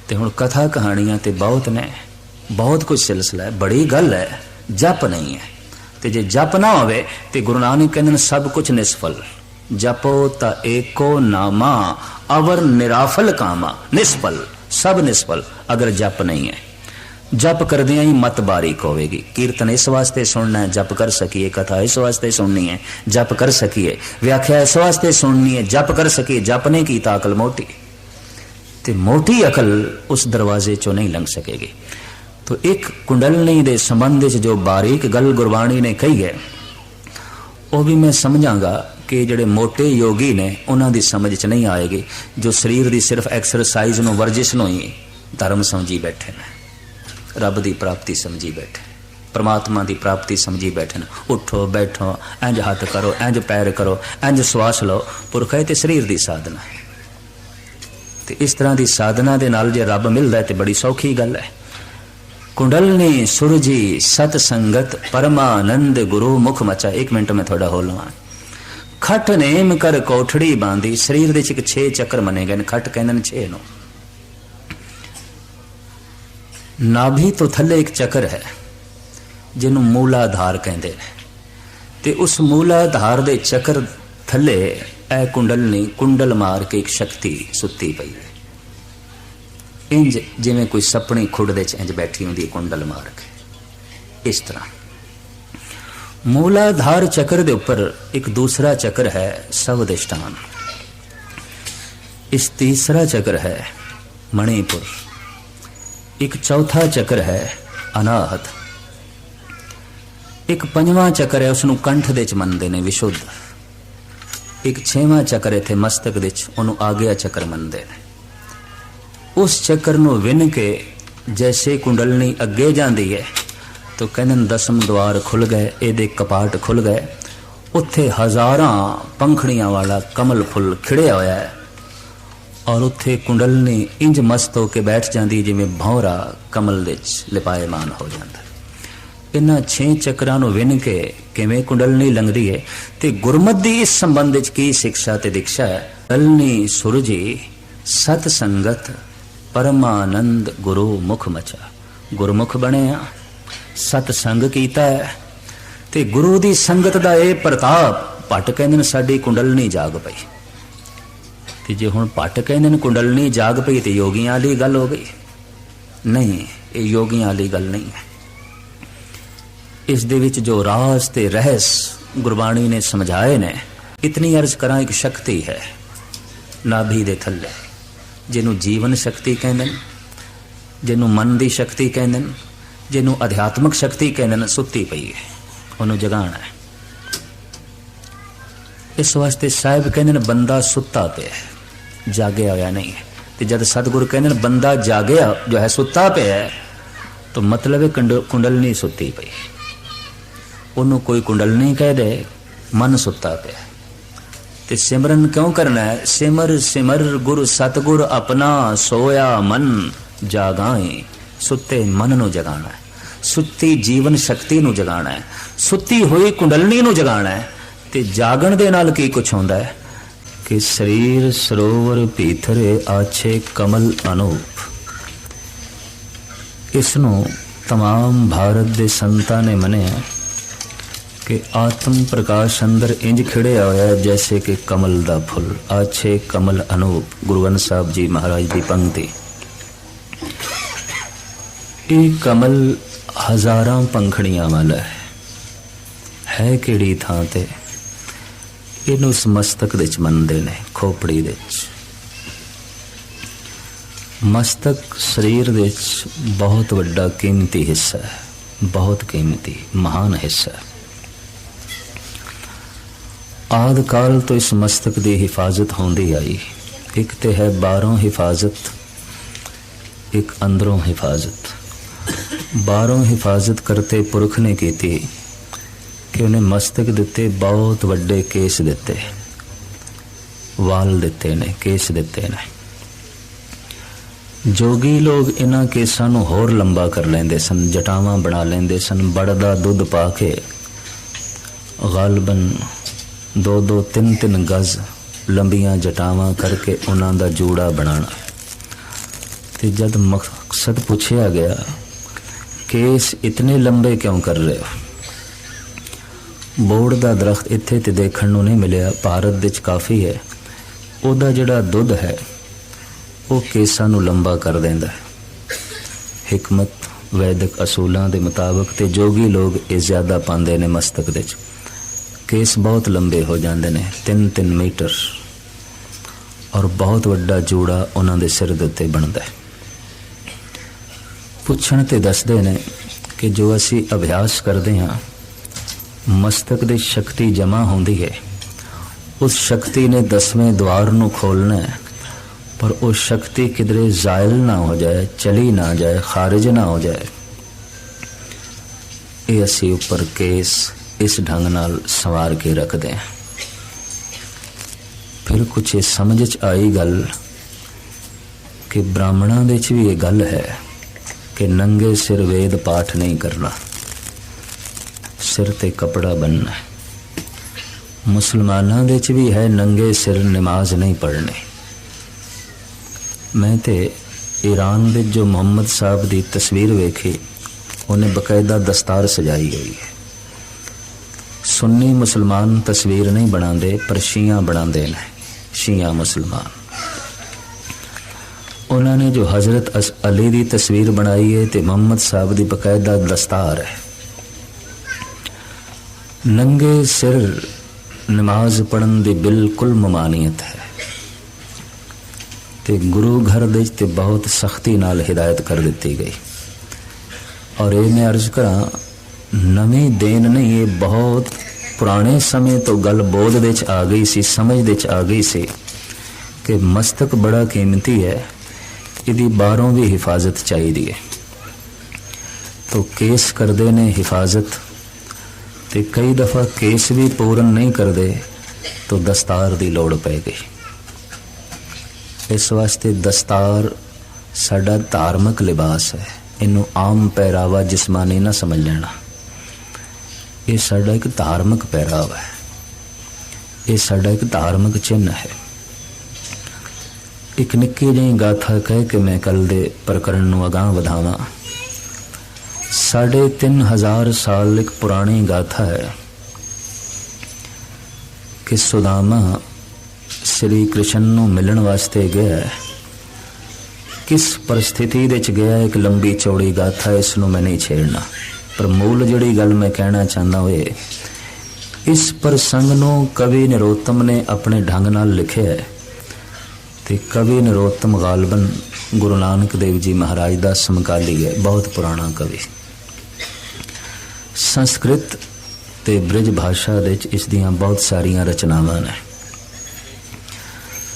ਤੇ ਹੁਣ ਕਥਾ ਕਹਾਣੀਆਂ ਤੇ ਬਹੁਤ ਨੇ। ਬਹੁਤ ਕੁਝ ਸਿਲਸਿਲਾ ਹੈ, ਬੜੀ ਗੱਲ ਹੈ, ਜਪ ਨਹੀਂ ਹੈ। ਤੇ ਜੇ ਜਪ ਨਾ ਹੋਵੇ, ਤੇ ਗੁਰੂ ਨਾਨਕ ਕਹਿੰਦੇ ਨੇ ਸਭ ਕੁਝ ਨਿਸਫਲ। ਜਪੋ ਤਾਂ ਏਕੋ ਨਾਮਾ, ਅਵਰ ਨਿਰਾਫਲ ਕਾਮਾ, ਨਿਸਫਲ। ਸਭ ਨਿਸਫਲ, ਅਗਰ ਜਪ ਨਹੀਂ ਹੈ। ਜਪ ਕਰਦਿਆਂ ਹੀ ਮਤ ਬਾਰੀਕ ਹੋਵੇਗੀ। ਕੀਰਤਨ ਇਸ ਵਾਸਤੇ ਸੁਣਨਾ ਹੈ, ਜਪ ਕਰ ਸਕੀਏ, ਕਥਾ ਇਸ ਵਾਸਤੇ ਸੁਣਨੀ ਹੈ, ਜਪ ਕਰ ਸਕੀਏ। ਵਿਆਖਿਆ ਇਸ ਵਾਸਤੇ ਸੁਣਨੀ ਹੈ, ਜਪ ਕਰ ਸਕੀਏ, ਜਪ ਨੇ ਕੀਤਾ ਅਕਲ ਮੋਟੀ। ਤੇ ਮੋਟੀ ਅਕਲ ਉਸ ਦਰਵਾਜ਼ੇ ਚੋਂ ਨਹੀਂ ਲੰਘ ਸਕੇਗੀ। ਤੋ ਇੱਕ ਕੁੰਡਲਨੀ ਦੇ ਸੰਬੰਧ ਵਿੱਚ ਜੋ ਬਾਰੀਕ ਗੱਲ ਗੁਰਬਾਣੀ ਨੇ ਕਹੀ ਹੈ, ਉਹ ਵੀ ਮੈਂ ਸਮਝਾਂਗਾ। ਕਿ ਜਿਹੜੇ ਮੋٹے ਯੋਗੀ ਨੇ, ਉਹਨਾਂ ਦੀ ਸਮਝ 'ਚ ਨਹੀਂ ਆਏਗੀ। ਜੋ ਸਰੀਰ ਦੀ ਸਿਰਫ ਐਕਸਰਸਾਈਜ਼ ਨੂੰ ਵਰਜਿਸ਼ ਨੂੰ ਹੀ ਧਰਮ ਸਮਝੀ ਬੈਠੇ ਨੇ। ਰੱਬ ਦੀ ਪ੍ਰਾਪਤੀ ਸਮਝੀ ਬੈਠੇ ਪਰਮਾਤਮਾ ਦੀ ਪ੍ਰਾਪਤੀ ਸਮਝੀ ਬੈਠੇ ਨੇ। ਉਠੋ, ਬੈਠੋ, ਇੰਜ ਹੱਥ ਕਰੋ, ਇੰਜ ਪੈਰ ਕਰੋ, ਇੰਜ ਸਵਾਸ ਲਓ। ਪੁਰਖੇ ਤੇ ਸਰੀਰ ਦੀ ਸਾਧਨਾ ਹੈ। ਤੇ ਇਸ ਤਰ੍ਹਾਂ ਦੀ ਸਾਧਨਾ ਦੇ ਨਾਲ ਜੇ ਰੱਬ ਮਿਲਦਾ ਹੈ ਤੇ ਬੜੀ ਸੌਖੀ ਗੱਲ ਹੈ। ਕੁੰਡਲਨੀ ਸੁਰਜੀ ਸਤ ਸੰਗਤ ਪਰਮਾਨੰਦ ਗੁਰੂ ਮੁਖ ਮਚਾ। 1 ਮਿੰਟ ਮੈਂ ਤੁਹਾਡਾ ਹੋ ਲਵਾਂ। ਖਟ ਨੇਮ ਕਰ ਕੋਠੜੀ ਬਾਂਦੀ। ਸਰੀਰ ਦੇ ਚ 6 ਚੱਕਰ ਮਨੇ ਗਏ ਨੇ। ਖਟ ਕਹਿੰਦੇ ਨੇ 6 ਨੂੰ। ਨਾਭੀ ਤੋਂ ਥੱਲੇ ਇੱਕ ਚੱਕਰ ਹੈ, ਜਿਹਨੂੰ ਮੂਲਾਧਾਰ ਕਹਿੰਦੇ ਨੇ। ਤੇ ਉਸ ਮੂਲਾਧਾਰ ਦੇ ਚੱਕਰ ਥੱਲੇ ਇਹ ਕੁੰਡਲਨੀ ਕੁੰਡਲ ਮਾਰ ਕੇ ਇੱਕ ਸ਼ਕਤੀ ਸੁੱਤੀ ਪਈ ਹੈ। ਇੰਜ ਜਿਵੇਂ ਕੋਈ ਸਪਣੀ ਖੁੱਡ ਦੇ ਚ ਇੰਜ ਬੈਠੀ ਹੁੰਦੀ ਹੈ ਕੁੰਡਲ ਮਾਰ ਕੇ। ਇਸ ਤਰ੍ਹਾਂ। ਮੂਲਾਧਾਰ ਚੱਕਰ ਦੇ ਉੱਪਰ ਇੱਕ ਦੂਸਰਾ ਚੱਕਰ ਹੈ ਸਵਦਿਸ਼ਟਾਨ। ਇਸ ਤੀਸਰਾ ਚੱਕਰ ਹੈ ਮਣੀਪੁਰ। ਇੱਕ ਚੌਥਾ ਚੱਕਰ ਹੈ ਅਨਾਹਤ। ਇੱਕ ਪੰਜਵਾਂ ਚੱਕਰ ਹੈ ਉਸ ਨੂੰ ਕੰਠ ਦੇ ਚ ਮੰਨਦੇ ਨੇ, ਵਿਸ਼ੁੱਧ। ਇੱਕ ਛੇਵਾਂ ਚੱਕਰ ਇੱਥੇ ਮਸਤਕ ਦੇ ਵਿੱਚ, ਉਹਨੂੰ ਆਗਿਆ ਚੱਕਰ ਮੰਨਦੇ ਨੇ। ਉਸ ਚੱਕਰ ਨੂੰ ਵਿੰਨ ਕੇ ਜੈਸੇ ਕੁੰਡਲਨੀ ਅੱਗੇ ਜਾਂਦੀ ਹੈ। ਤਾਂ ਕਹਿੰਦੇ ਨੇ ਦਸਮ ਦਵਾਰ ਖੁੱਲ ਗਏ, ਇਹਦੇ ਕਪਾਟ ਖੁੱਲ ਗਏ। ਉੱਥੇ ਹਜ਼ਾਰਾਂ ਪੰਖੜੀਆਂ ਵਾਲਾ ਕਮਲ ਫੁੱਲ ਖਿੜਿਆ ਹੋਇਆ ਹੈ। ਔਰ ਉੱਥੇ ਕੁੰਡਲਨੀ ਇੰਜ ਮਸਤ ਹੋ ਕੇ ਬੈਠ ਜਾਂਦੀ ਜਿਵੇਂ ਭੌਰਾ ਕਮਲ ਵਿੱਚ ਲਿਪਾਇਮਾਨ ਹੋ ਜਾਂਦਾ। ਇਹਨਾਂ ਛੇ ਚੱਕਰਾਂ ਨੂੰ ਵਿੰਨ ਕੇ ਕਿਵੇਂ ਕੁੰਡਲਨੀ ਲੰਘਦੀ ਹੈ ਤੇ ਗੁਰਮਤ ਦੀ ਇਸ ਸੰਬੰਧ ਵਿੱਚ ਕੀ ਸਿੱਖਿਆ ਤੇ ਦਿਕਸ਼ਾ ਹੈ? ਕੁੰਡਲਨੀ ਸੁਰਜੀ ਸਤ ਸੰਗਤ ਪਰਮਾਨੰਦ ਗੁਰੂ ਮੁਖ ਮਚਾ। ਗੁਰਮੁਖ ਬਣਿਆ। ਸਤ ਸੰਗ ਕੀਤਾ ਹੈ। ਤੇ ਗੁਰੂ ਦੀ ਸੰਗਤ ਦਾ ਇਹ ਪ੍ਰਤਾਪ ਪਟ ਕਹਿੰਦੇ ਨੇ ਸਾਡੀ ਕੁੰਡਲਨੀ ਜਾਗ ਪਈ। ਤੇ ਜੇ ਹੁਣ ਪਟ ਕਹਿੰਦੇ ਨੇ ਕੁੰਡਲਨੀ ਜਾਗ ਪਈ ਤੇ ਯੋਗੀਆਂ ਵਾਲੀ ਗੱਲ ਹੋ ਗਈ। ਨਹੀਂ, ਇਹ ਯੋਗੀਆਂ ਵਾਲੀ ਗੱਲ ਨਹੀਂ ਹੈ। ਇਸ ਦੇ ਵਿੱਚ ਜੋ ਰਾਜ਼ ਤੇ ਰਹਿਸ ਗੁਰਬਾਣੀ ਨੇ ਸਮਝਾਏ ਨੇ, ਇਤਨੀ ਅਰਜ਼ ਕਰਾਂ ਇੱਕ ਸ਼ਕਤੀ ਹੈ, ਨਾਭੀ ਦੇ ਥੱਲੇ, ਜਿਹਨੂੰ ਜੀਵਨ ਸ਼ਕਤੀ ਕਹਿੰਦੇ ਨੇ, ਜਿਹਨੂੰ ਮਨ ਦੀ ਸ਼ਕਤੀ ਕਹਿੰਦੇ ਨੇ ਜਿਹਨੂੰ ਅਧਿਆਤਮਿਕ ਸ਼ਕਤੀ ਕਹਿੰਦੇ ਨੇ, ਸੁੱਤੀ ਪਈ ਹੈ। ਉਹਨੂੰ ਜਗਾਉਣਾ ਹੈ। ਇਸ ਵਾਸਤੇ ਸਾਹਿਬ ਕਹਿੰਦੇ ਨੇ, ਬੰਦਾ ਸੁੱਤਾ ਪਿਆ ਹੈ, ਜਾਗਿਆ ਹੋਇਆ ਨਹੀਂ ਹੈ। ਤੇ ਜਦ ਸਤਿਗੁਰੂ ਕਹਿੰਦੇ ਨੇ, ਬੰਦਾ ਜਾਗਿਆ, ਜੋ ਹੈ ਸੁੱਤਾ ਪਿਆ ਹੈ, ਤਾਂ ਮਤਲਬ ਹੈ ਕੁੰਡ- ਕੁੰਡਲਨੀ ਸੁੱਤੀ ਪਈ। ਉਹਨੂੰ ਕੋਈ ਕੁੰਡਲਨੀ ਕਹਿ ਦੇ, ਮਨ ਸੁੱਤਾ ਪਿਆ ਤੇ ਸਿਮਰਨ ਕਿਉਂ ਕਰਨਾ ਹੈ? ਸਿਮਰ ਸਿਮਰ, ਗੁਰ, ਸਤਗੁਰ ਆਪਣਾ ਸੋਇਆ ਮਨ ਜਾਗਾਏ। ਸੁੱਤੇ ਮਨ ਨੂੰ ਜਗਾਣਾ ਹੈ ਸੁੱਤੀ ਜੀਵਨ ਸ਼ਕਤੀ ਨੂੰ ਜਗਾਣਾ ਹੈ ਸੁੱਤੀ ਹੋਈ ਕੁੰਡਲਨੀ ਨੂੰ ਜਗਾਣਾ ਹੈ ਤੇ ਜਾਗਣ ਦੇ ਨਾਲ ਕੀ ਕੁਛ ਹੁੰਦਾ ਹੈ ਕਿ ਸਰੀਰ ਸਰੋਵਰ ਭੀਤਰੇ ਆਛੇ ਕਮਲ ਅਨੂਪ ਇਸ ਨੂੰ तमाम ਭਾਰਤ ਦੇ ਸੰਤਾਂ ਨੇ ਮੰਨਿਆ ਕਿ ਆਤਮ ਪ੍ਰਕਾਸ਼ ਅੰਦਰ ਇੰਜ ਖਿੜਿਆ ਹੋਇਆ ਹੈ ਜੈਸੇ ਕਿ ਕਮਲ ਦਾ ਫੁੱਲ ਆਛੇ ਕਮਲ ਅਨੂਪ ਗੁਰੂ ਗ੍ਰੰਥ ਸਾਹਿਬ ਜੀ ਮਹਾਰਾਜ ਦੀ ਪੰਕਤੀ ਇਹ ਕਮਲ ਹਜ਼ਾਰਾਂ ਪੰਖੜੀਆਂ ਵਾਲਾ ਹੈ। ਹੈ ਕਿਹੜੀ ਥਾਂ ਤੇ? ਇਹਨੂੰ ਉਸ ਮਸਤਕ ਦੇ ਵਿੱਚ ਮੰਨਦੇ ਨੇ, ਖੋਪੜੀ ਦੇ ਵਿੱਚ। ਮਸਤਕ ਸਰੀਰ ਦੇ ਵਿੱਚ ਬਹੁਤ ਵੱਡਾ ਕੀਮਤੀ ਹਿੱਸਾ ਹੈ, ਬਹੁਤ ਕੀਮਤੀ, ਮਹਾਨ ਹਿੱਸਾ ਹੈ। ਆਦ ਕਾਲ ਤੋਂ ਇਸ ਮਸਤਕ ਦੀ ਹਿਫਾਜ਼ਤ ਹੁੰਦੀ ਆਈ। ਇੱਕ ਤੇ ਹੈ ਬਾਹਰੋਂ ਹਿਫਾਜ਼ਤ, ਇੱਕ ਅੰਦਰੋਂ ਹਿਫਾਜ਼ਤ। ਬਾਹਰੋਂ ਹਿਫਾਜ਼ਤ ਕਰਤੇ ਪੁਰਖ ਨੇ ਕੀਤੀ ਕਿ ਉਹਨੇ ਮਸਤਕ ਦਿੱਤੇ, ਬਹੁਤ ਵੱਡੇ ਕੇਸ ਦਿੱਤੇ। ਵਾਲ ਦਿੱਤੇ ਨੇ, ਕੇਸ ਦਿੱਤੇ ਨੇ। ਜੋਗੀ ਲੋਕ ਇਹਨਾਂ ਕੇਸਾਂ ਨੂੰ ਹੋਰ ਲੰਬਾ ਕਰ ਲੈਂਦੇ ਸਨ, ਜਟਾਵਾਂ ਬਣਾ ਲੈਂਦੇ ਸਨ, ਬੜਦਾ ਦੁੱਧ ਪਾ ਕੇ ਗਾਲਬਨ ਦੋ ਦੋ ਤਿੰਨ ਤਿੰਨ ਗਜ਼ ਲੰਬੀਆਂ ਜਟਾਵਾਂ ਕਰਕੇ ਉਹਨਾਂ ਦਾ ਜੂੜਾ ਬਣਾਉਣਾ। ਤੇ ਜਦ ਮਕਸਦ ਪੁੱਛਿਆ ਗਿਆ ਕੇਸ ਇਤਨੇ ਲੰਬੇ ਕਿਉਂ ਕਰ ਰਹੇ ਹੋ? ਬੋੜ ਦਾ ਦਰਖਤ ਇੱਥੇ ਤੇ ਦੇਖਣ ਨੂੰ ਨਹੀਂ ਮਿਲਿਆ, ਭਾਰਤ ਵਿੱਚ ਕਾਫੀ ਹੈ। ਉਹਦਾ ਜਿਹੜਾ ਦੁੱਧ ਹੈ, ਉਹ ਕੇਸਾਂ ਨੂੰ ਲੰਬਾ ਕਰ ਦਿੰਦਾ ਹੈ। ਹਕਮਤ, ਵੈਦਿਕ ਅਸੂਲਾਂ ਦੇ ਮੁਤਾਬਕ ਤੇ ਜੋਗੀ ਲੋਕ ਇਹ ਜ਼ਿਆਦਾ ਪਾਉਂਦੇ ਨੇ ਮਸਤਕ ਦੇ ਵਿੱਚ। ਕੇਸ ਬਹੁਤ ਲੰਬੇ ਹੋ ਜਾਂਦੇ ਨੇ 3-3 ਮੀਟਰ। ਔਰ ਬਹੁਤ ਵੱਡਾ ਜੋੜਾ ਉਹਨਾਂ ਦੇ ਸਿਰ ਦੇ ਉੱਤੇ ਬਣਦਾ ਹੈ। ਪੁੱਛਣ ਤੇ ਦੱਸਦੇ ਨੇ ਕਿ ਜੋ ਅਸੀਂ ਅਭਿਆਸ ਕਰਦੇ ਹਾਂ, ਮਸਤਕ ਦੀ ਸ਼ਕਤੀ ਜਮਾ ਹੁੰਦੀ ਹੈ। ਉਸ ਸ਼ਕਤੀ ਨੇ ਦਸਵੇਂ ਦਵਾਰ ਨੂੰ ਖੋਲਣਾ ਹੈ, ਪਰ ਉਹ ਸ਼ਕਤੀ ਕਿਧਰੇ ਜ਼ਾਇਲ ਨਾ ਹੋ ਜਾਏ, ਚਲੀ ਨਾ ਜਾਏ, ਖਾਰਜ ਨਾ ਹੋ ਜਾਏ। ਇਹ ਅਸੀਂ ਉੱਪਰ ਕੇਸ ਇਸ ਢੰਗ ਨਾਲ ਸਵਾਰ ਕੇ ਰੱਖਦੇ ਹਾਂ। ਫਿਰ ਕੁਛ ਇਹ ਸਮਝ ਚ ਆਈ ਗੱਲ ਕਿ ਬ੍ਰਾਹਮਣਾਂ ਦੇ ਚ ਵੀ ਇਹ ਗੱਲ ਹੈ ਕਿ ਨੰਗੇ ਸਿਰ ਵੇਦ ਪਾਠ ਨਹੀਂ ਕਰਨਾ। ਸਿਰ ਤੇ ਕਪੜਾ ਬੰਨਣਾ ਮੁਸਲਮਾਨਾਂ ਦੇ ਚ ਵੀ ਹੈ ਨੰਗੇ ਸਿਰ ਨਮਾਜ਼ ਨਹੀਂ ਪੜ੍ਹਨੀ। ਮੈਂ ਤੇ ਈਰਾਨ ਦੇ ਜੋ ਮੁਹੰਮਦ ਸਾਹਿਬ ਦੀ ਤਸਵੀਰ ਵੇਖੀ, ਉਹਨੇ ਬਕਾਇਦਾ ਦਸਤਾਰ ਸਜਾਈ ਹੋਈ ਹੈ। ਸੁੰਨੀ ਮੁਸਲਮਾਨ ਤਸਵੀਰ ਨਹੀਂ ਬਣਾਉਂਦੇ, ਪਰ ਸ਼ੀਆ ਬਣਾਉਂਦੇ ਨੇ, ਸ਼ੀਆ ਮੁਸਲਮਾਨ। ਉਹਨਾਂ ਨੇ ਜੋ ਹਜ਼ਰਤ ਅਲੀ ਦੀ ਤਸਵੀਰ ਬਣਾਈ ਹੈ ਤੇ ਮੁਹੰਮਦ ਸਾਹਿਬ ਦੀ ਬਕਾਇਦਾ ਦਸਤਾਰ ਹੈ। ਨੰਗੇ ਸਿਰ ਨਮਾਜ਼ ਪੜਨ ਦੀ ਬਿਲਕੁਲ ਮਮਾਨੀਅਤ ਹੈ। ਤੇ ਗੁਰੂ ਘਰ ਦੇ ਤੇ ਬਹੁਤ ਸਖਤੀ ਨਾਲ ਹਿਦਾਇਤ ਕਰ ਦਿੱਤੀ ਗਈ। ਔਰ ਇਹ ਮੈਂ ਅਰਜ਼ ਕਰਾਂ, ਨਵੀਂ ਦੇਨ ਨਹੀਂ, ਇਹ ਬਹੁਤ ਪੁਰਾਣੇ ਸਮੇਂ ਤੋਂ ਗੱਲ ਬੋਧ ਵਿੱਚ ਆ ਗਈ ਸੀ, ਸਮਝ ਵਿੱਚ ਆ ਗਈ ਸੀ ਕਿ ਮਸਤਕ ਬੜਾ ਕੀਮਤੀ ਹੈ। ਇਹਦੀ ਬਾਹਰੋਂ ਵੀ ਹਿਫਾਜ਼ਤ ਚਾਹੀਦੀ ਹੈ। ਤੋ ਕੇਸ ਕਰਦੇ ਨੇ ਹਿਫਾਜ਼ਤ ਤੇ ਕਈ ਦਫਾ ਕੇਸ ਵੀ ਪੂਰਨ ਨਹੀਂ ਕਰਦੇ ਤਾਂ ਦਸਤਾਰ ਦੀ ਲੋੜ ਪੈ ਗਈ। ਇਸ ਵਾਸਤੇ ਦਸਤਾਰ ਸਾਡਾ ਧਾਰਮਿਕ ਲਿਬਾਸ ਹੈ। ਇਹਨੂੰ ਆਮ ਪਹਿਰਾਵਾ ਜਿਸਮਾਨੀ ਨਾ ਸਮਝ ਲੈਣਾ। ਇਹ ਸਾਡਾ ਇੱਕ ਧਾਰਮਿਕ ਪਹਿਰਾਵਾ ਹੈ। ਇਹ ਸਾਡਾ ਇੱਕ ਧਾਰਮਿਕ ਚਿੰਨ੍ਹ ਹੈ। ਇੱਕ ਨਿੱਕੀ ਜਿਹੀ ਗਾਥਾ ਕਹਿ ਕੇ ਮੈਂ ਕੱਲ ਦੇ ਪ੍ਰਕਰਨ ਨੂੰ ਅਗਾਹ ਵਧਾਵਾਂ। ਸਾਢੇ ਤਿੰਨ ਹਜ਼ਾਰ ਸਾਲ ਇੱਕ ਪੁਰਾਣੀ ਗਾਥਾ ਹੈ ਕਿ ਸੁਦਾਮਾ ਸ੍ਰੀ ਕ੍ਰਿਸ਼ਨ ਨੂੰ ਮਿਲਣ ਵਾਸਤੇ ਗਿਆ ਕਿਸ ਪਰਿਸਥਿਤੀ ਦੇ ਵਿੱਚ ਗਿਆ ਇੱਕ ਲੰਬੀ ਚੌੜੀ ਗਾਥਾ ਇਸ ਨੂੰ ਮੈਂ ਨਹੀਂ ਛੇੜਨਾ। ਪਰ ਮੂਲ ਜਿਹੜੀ ਗੱਲ ਮੈਂ ਕਹਿਣਾ ਚਾਹੁੰਦਾ ਹੋਏ, ਇਸ ਪ੍ਰਸੰਗ ਨੂੰ ਕਵੀ ਨਿਰੋਤਮ ਨੇ ਆਪਣੇ ਢੰਗ ਨਾਲ ਲਿਖਿਆ ਹੈ। ਤੇ ਕਵੀ ਨਰੋਤਮ ਗਾਲਬਨ ਗੁਰੂ ਨਾਨਕ ਦੇਵ ਜੀ ਮਹਾਰਾਜ ਦਾ ਸਮਕਾਲੀ ਹੈ, ਬਹੁਤ ਪੁਰਾਣਾ ਕਵੀ। ਸੰਸਕ੍ਰਿਤ ਤੇ ਬ੍ਰਿਜ ਭਾਸ਼ਾ ਵਿੱਚ ਇਸ ਦੀਆਂ ਬਹੁਤ ਸਾਰੀਆਂ ਰਚਨਾਵਾਂ ਨੇ।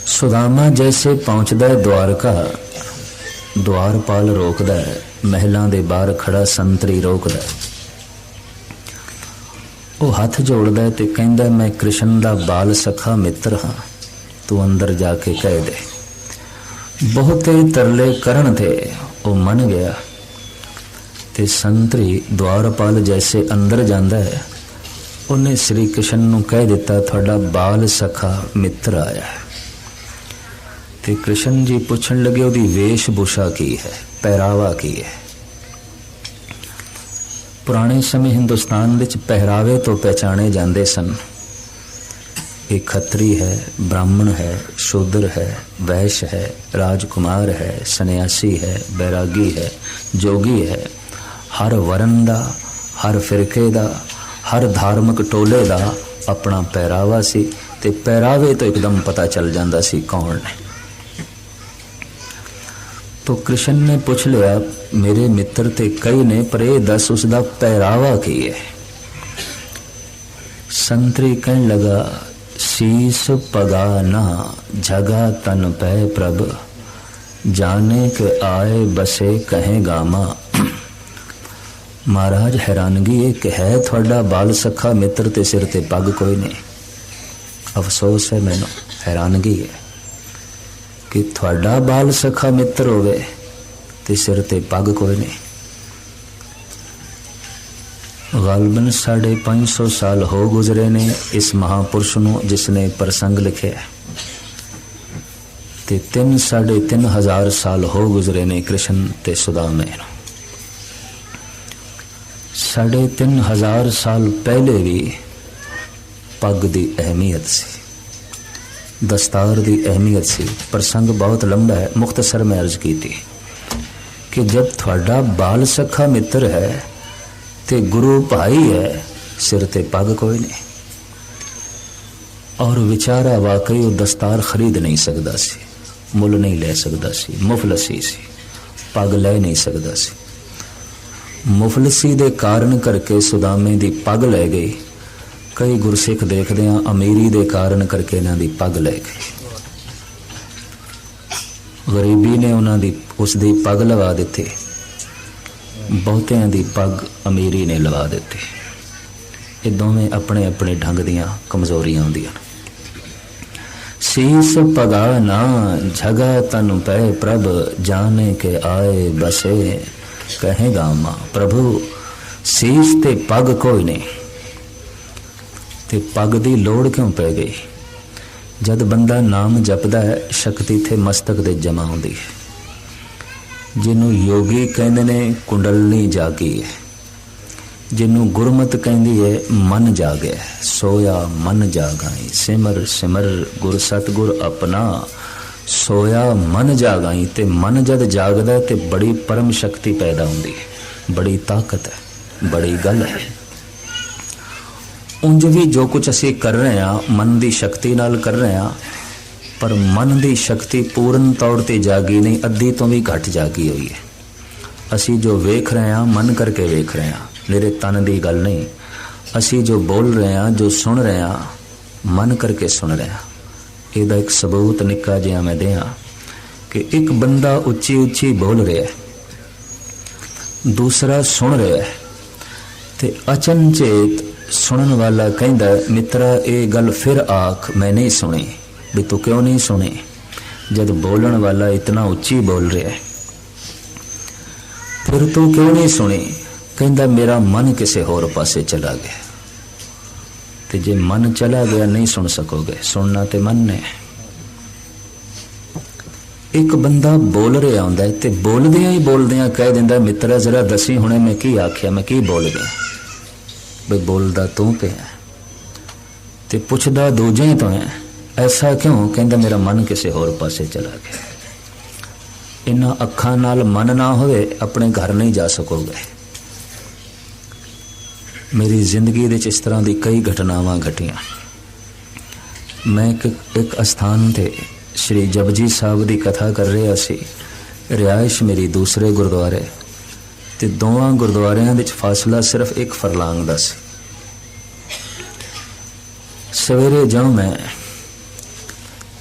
ਸੁਦਾਮਾ ਜੈਸੇ ਪਹੁੰਚਦਾ ਹੈ ਦਵਾਰਕਾ ਦਵਾਰਪਾਲ ਰੋਕਦਾ ਹੈ, ਮਹਿਲਾਂ ਦੇ ਬਾਹਰ ਖੜਾ ਸੰਤਰੀ ਰੋਕਦਾ ਉਹ ਹੱਥ ਜੋੜਦਾ ਹੈ ਤੇ ਕਹਿੰਦਾ ਮੈਂ ਕ੍ਰਿਸ਼ਨ ਦਾ ਬਾਲ ਸਖਾ ਮਿੱਤਰ ਹਾਂ। ਤੂੰ ਅੰਦਰ ਜਾ ਕੇ ਕਹਿ ਦੇ। ਬਹੁਤੇ ਤਰਲੇ ਕਰਨ ਤੇ ਉਹ ਮੰਨ ਗਿਆ। ਤੇ ਸੰਤਰੀ ਦਵਾਰਪਾਲ ਜੈਸੇ ਅੰਦਰ ਜਾਂਦਾ ਹੈ, ਉਹਨੇ ਸ੍ਰੀ ਕ੍ਰਿਸ਼ਨ ਨੂੰ ਕਹਿ ਦਿੱਤਾ, ਤੁਹਾਡਾ ਬਾਲ ਸਖਾ ਮਿੱਤਰ ਆਇਆ ਹੈ। ਤੇ ਕ੍ਰਿਸ਼ਨ ਜੀ ਪੁੱਛਣ ਲੱਗੇ, ਉਹਦੀ ਵੇਸ਼ਭੂਸ਼ਾ ਕੀ ਹੈ? ਪਹਿਰਾਵਾ ਕੀ ਹੈ? ਪੁਰਾਣੇ ਸਮੇਂ ਹਿੰਦੁਸਤਾਨ ਵਿੱਚ ਪਹਿਰਾਵੇ ਤੋਂ ਪਹਿਚਾਣੇ ਜਾਂਦੇ ਸਨ। ਇਹ ਖੱਤਰੀ ਹੈ, ਬ੍ਰਾਹਮਣ ਹੈ, ਸ਼ੂਦਰ ਹੈ, ਵੈਸ਼ ਹੈ, ਰਾਜਕੁਮਾਰ ਹੈ, ਸੰਨਿਆਸੀ ਹੈ, ਬੈਰਾਗੀ ਹੈ, ਜੋਗੀ ਹੈ। ਹਰ ਵਰਨ ਦਾ, ਹਰ ਫਿਰਕੇ ਦਾ, ਹਰ ਧਾਰਮਿਕ ਟੋਲੇ ਦਾ ਆਪਣਾ ਪਹਿਰਾਵਾ ਸੀ ਤੇ ਪਹਿਰਾਵੇ ਤੋਂ ਇੱਕਦਮ ਪਤਾ ਚੱਲ ਜਾਂਦਾ ਸੀ ਕੌਣ ਹੈ। ਤੋ ਕ੍ਰਿਸ਼ਨ ਨੇ ਪੁੱਛ ਲਿਆ, ਮੇਰੇ ਮਿੱਤਰ ਤੇ ਕਈ ਨੇ, ਪਰ ਇਹ ਦੱਸ, ਉਸ ਦਾ ਪਹਿਰਾਵਾ ਕੀ ਹੈ? ਸੰਤਰੀ ਕਹਿਣ ਲਗਾ शीस पगा ना जगा तन पै प्रभ जाने के आए बसे कहे गामा ਮਹਾਰਾਜ ਹੈਰਾਨਗੀ ਇਹ ਕਿ ਹੈ ਤੁਹਾਡਾ ਬਾਲ ਸਖਾ ਮਿੱਤਰ ਤੇ ਸਿਰ ਤੇ ਪੱਗ ਕੋਈ ਨਹੀਂ ਅਫਸੋਸ ਹੈ ਮੈਨੂੰ ਹੈਰਾਨਗੀ ਹੈ ਕਿ ਤੁਹਾਡਾ ਬਾਲ ਸਖਾ ਮਿੱਤਰ ਹੋਵੇ ਤੇ ਸਿਰ ਤੇ ਪੱਗ ਕੋਈ ਨਹੀਂ ਗਾਲਬਨ ਸਾਢੇ 500 ਸਾਲ ਹੋ ਗੁਜ਼ਰੇ ਨੇ ਇਸ ਮਹਾਪੁਰਸ਼ ਨੂੰ ਜਿਸ ਨੇ ਪ੍ਰਸੰਗ ਲਿਖਿਆ ਹੈ। ਤੇ 3 ਸਾਢੇ ਤਿੰਨ ਹਜ਼ਾਰ ਸਾਲ ਹੋ ਗੁਜ਼ਰੇ ਨੇ ਕ੍ਰਿਸ਼ਨ ਤੇ ਸੁਦਾਮੇ ਨੂੰ ਸਾਢੇ ਤਿੰਨ ਹਜ਼ਾਰ ਸਾਲ ਪਹਿਲੇ ਵੀ ਪੱਗ ਦੀ ਅਹਿਮੀਅਤ ਸੀ ਦਸਤਾਰ ਦੀ ਅਹਿਮੀਅਤ ਸੀ ਪ੍ਰਸੰਗ ਬਹੁਤ ਲੰਬਾ ਹੈ ਮੁਖਤਸਰ ਮੈਂ ਅਰਜ਼ ਕੀਤੀ ਕਿ ਜਦ ਤੁਹਾਡਾ ਬਾਲ ਸਖਾ ਮਿੱਤਰ ਹੈ ਤੇ ਗੁਰੂ ਭਾਈ ਹੈ, ਸਿਰ ਤੇ ਪੱਗ ਕੋਈ ਨਹੀਂ। ਔਰ ਵਿਚਾਰਾ ਵਾਕਈ ਉਹ ਦਸਤਾਰ ਖਰੀਦ ਨਹੀਂ ਸਕਦਾ ਸੀ, ਮੁੱਲ ਨਹੀਂ ਲੈ ਸਕਦਾ ਸੀ, ਮੁਫਲਸੀ ਸੀ, ਪੱਗ ਲੈ ਨਹੀਂ ਸਕਦਾ ਸੀ। ਮੁਫਲਸੀ ਦੇ ਕਾਰਨ ਕਰਕੇ ਸੁਦਾਮੇ ਦੀ ਪੱਗ ਲੈ ਗਈ। ਕਈ ਗੁਰਸਿੱਖ ਦੇਖਦੇ ਆ, ਅਮੀਰੀ ਦੇ ਕਾਰਨ ਕਰਕੇ ਇਹਨਾਂ ਦੀ ਪੱਗ ਲੈ ਗਈ। ਗਰੀਬੀ ਨੇ ਉਹਨਾਂ ਦੀ ਉਸ ਦੀ ਪੱਗ ਲਵਾ ਦਿੱਤੀ। ਬਹੁਤਿਆਂ ਦੀ ਪੱਗ ਅਮੀਰੀ ਨੇ ਲਵਾ ਦਿੱਤੀ। ਇਹ ਦੋਵੇਂ ਆਪਣੇ ਆਪਣੇ ਢੰਗ ਦੀਆਂ ਕਮਜ਼ੋਰੀਆਂ ਹੁੰਦੀਆਂ ਸੀਸ ਪਗਾ ਨਾ ਜਗਾ ਤਨ ਪੈ ਪ੍ਰਭ, ਜਾਣੇ ਕੇ ਆਏ ਬਸੇ, ਕਹੇਗਾ ਮਾਂ, ਪ੍ਰਭੂ, ਸੀਸ ਤੇ ਪੱਗ ਕੋਈ ਨਹੀਂ। ਤੇ ਪੱਗ ਦੀ ਲੋੜ ਕਿਉਂ ਪੈ ਗਈ? ਜਦ ਬੰਦਾ ਨਾਮ ਜਪਦਾ ਹੈ, ਸ਼ਕਤੀ ਤੇ ਮਸਤਕ ਦੇ ਜਮਾ ਹੁੰਦੀ ਹੈ। ਜਿਹਨੂੰ ਯੋਗੀ ਕਹਿੰਦੇ ਨੇ ਕੁੰਡਲਨੀ ਜਾਗੀ ਹੈ। ਜਿਹਨੂੰ ਗੁਰਮਤ ਕਹਿੰਦੀ ਹੈ, ਮਨ ਜਾਗਿਆ ਸੋਇਆ ਮਨ ਜਾਗਾਈ। ਸਿਮਰ ਸਿਮਰ ਗੁਰ ਸਤਗੁਰ ਆਪਣਾ। ਸੋਇਆ ਮਨ ਜਾਗਾਈ ਤੇ ਮਨ ਜਦ ਜਾਗਦਾ ਤੇ ਬੜੀ ਪਰਮ ਸ਼ਕਤੀ ਪੈਦਾ ਹੁੰਦੀ ਹੈ। ਬੜੀ ਤਾਕਤ ਹੈ, ਬੜੀ ਗੱਲ ਹੈ। ਉਂਝ ਵੀ ਜੋ ਕੁਝ ਅਸੀਂ ਕਰ ਰਹੇ ਹਾਂ, ਮਨ ਦੀ ਸ਼ਕਤੀ ਨਾਲ ਕਰ ਰਹੇ ਹਾਂ ਪਰ ਮਨ ਦੀ ਸ਼ਕਤੀ ਪੂਰਨ ਤੌਰ ਤੇ ਜਾਗੀ ਨਹੀਂ, ਅੱਧੀ ਤੋਂ ਵੀ ਘੱਟ ਜਾਗੀ ਹੋਈ ਹੈ। ਅਸੀਂ ਜੋ ਵੇਖ ਰਹੇ ਹਾਂ, ਮਨ ਕਰਕੇ ਵੇਖ ਰਹੇ ਹਾਂ, ਮੇਰੇ ਤਨ ਦੀ ਗੱਲ ਨਹੀਂ। ਅਸੀਂ ਜੋ ਬੋਲ ਰਹੇ ਹਾਂ, ਜੋ ਸੁਣ ਰਹੇ ਹਾਂ, ਮਨ ਕਰਕੇ ਸੁਣ ਰਹੇ ਹਾਂ। ਇਹਦਾ ਇੱਕ ਸਬੂਤ ਨਿੱਕਾ ਜਿਹਾ ਮੈਂ ਦਿਆਂ ਕਿ ਇੱਕ ਬੰਦਾ ਉੱਚੀ ਉੱਚੀ ਬੋਲ ਰਿਹਾ ਹੈ, ਦੂਸਰਾ ਸੁਣ ਰਿਹਾ ਹੈ ਤੇ ਅਚਨਚੇਤ ਸੁਣਨ ਵਾਲਾ ਕਹਿੰਦਾ, ਮਿੱਤਰਾ, ਇਹ ਗੱਲ ਫਿਰ ਆਖ, ਮੈਂ ਨਹੀਂ ਸੁਣੀ। ਵੀ ਤੂੰ ਕਿਉਂ ਨਹੀਂ ਸੁਣੀ? ਜਦ ਬੋਲਣ ਵਾਲਾ ਇਤਨਾ ਉੱਚੀ ਬੋਲ ਰਿਹਾ ਹੈ। ਫਿਰ ਤੂੰ ਕਿਉਂ ਨਹੀਂ ਸੁਣੀ? ਕਹਿੰਦਾ, ਮੇਰਾ ਮਨ ਕਿਸੇ ਹੋਰ ਪਾਸੇ ਚਲਾ ਗਿਆ। ਤੇ ਜੇ ਮਨ ਚਲਾ ਗਿਆ, ਨਹੀਂ ਸੁਣ ਸਕੋਗੇ। ਸੁਣਨਾ ਤੇ ਮਨ ਨੇ ਇੱਕ ਬੰਦਾ ਬੋਲ ਰਿਹਾ ਹੁੰਦਾ ਹੈ ਤੇ ਬੋਲਦਿਆਂ ਹੀ ਬੋਲਦਿਆਂ ਕਹਿ ਦਿੰਦਾ, ਮਿੱਤਰਾ, ਜ਼ਰਾ ਦੱਸੀ ਹੁਣੇ ਮੈਂ ਕੀ ਆਖਿਆ, ਮੈਂ ਕੀ ਬੋਲ ਗਿਆ? ਬਈ ਬੋਲਦਾ ਤੂੰ ਪਿਆ। ਤੇ ਪੁੱਛਦਾ ਦੂਜੇ ਤੋਂ ਹੈ ਐਸਾ ਕਿਉਂ ਕਹਿੰਦਾ ਮੇਰਾ ਮਨ ਕਿਸੇ ਹੋਰ ਪਾਸੇ ਚਲਾ ਗਿਆ ਇਹਨਾਂ ਅੱਖਾਂ ਨਾਲ ਮਨ ਨਾ ਹੋਵੇ ਆਪਣੇ ਘਰ ਨਹੀਂ ਜਾ ਸਕੋਗੇ ਮੇਰੀ ਜ਼ਿੰਦਗੀ ਦੇ ਵਿੱਚ ਇਸ ਤਰ੍ਹਾਂ ਦੀ ਕਈ ਘਟਨਾਵਾਂ ਘਟੀਆਂ ਮੈਂ ਇੱਕ ਇੱਕ ਅਸਥਾਨ ਤੇ ਸ਼੍ਰੀ ਜਪਜੀ ਸਾਹਿਬ ਦੀ ਕਥਾ ਕਰ ਰਿਹਾ ਸੀ ਰਿਹਾਇਸ਼ ਮੇਰੀ ਦੂਸਰੇ ਗੁਰਦੁਆਰੇ ਤੇ ਦੋਵਾਂ ਗੁਰਦੁਆਰਿਆਂ ਵਿੱਚ ਫਾਸਲਾ ਸਿਰਫ ਇੱਕ ਫਰਲਾਂਗ ਦਾ ਸੀ ਸਵੇਰੇ ਜਦੋਂ ਮੈਂ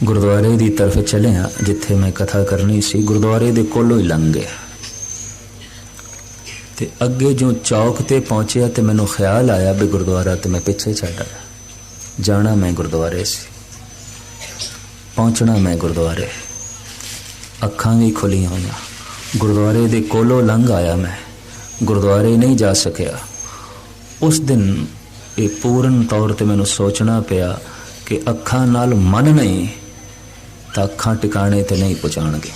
ਗੁਰਦੁਆਰੇ ਦੀ ਤਰਫ ਚੱਲਿਆ, ਜਿੱਥੇ ਮੈਂ ਕਥਾ ਕਰਨੀ ਸੀ, ਗੁਰਦੁਆਰੇ ਦੇ ਕੋਲੋਂ ਹੀ ਲੰਘ ਗਿਆ। ਤੇ ਅੱਗੇ ਜੋ ਚੌਕ ਤੇ ਪਹੁੰਚਿਆ ਤੇ ਮੈਨੂੰ ਖਿਆਲ ਆਇਆ ਵੀ ਗੁਰਦੁਆਰਾ ਤੇ ਮੈਂ ਪਿੱਛੇ ਛੱਡ ਆਇਆ। ਜਾਣਾ ਮੈਂ ਗੁਰਦੁਆਰੇ ਸੀ। ਪਹੁੰਚਣਾ ਮੈਂ ਗੁਰਦੁਆਰੇ। ਅੱਖਾਂ ਵੀ ਖੁੱਲੀਆਂ ਹੋਈਆਂ। ਗੁਰਦੁਆਰੇ ਦੇ ਕੋਲੋਂ ਲੰਘ ਆਇਆ ਮੈਂ। ਗੁਰਦੁਆਰੇ ਨਹੀਂ ਜਾ ਸਕਿਆ। ਉਸ ਦਿਨ ਇਹ ਪੂਰਨ ਤੌਰ ਤੇ ਮੈਨੂੰ ਸੋਚਣਾ ਪਿਆ ਕਿ ਅੱਖਾਂ ਨਾਲ ਮਨ ਨਹੀਂ ਤਾਂ ਅੱਖਾਂ ਟਿਕਾਣੇ ਤੇ ਨਹੀਂ ਪਹੁੰਚਾਣਗੇ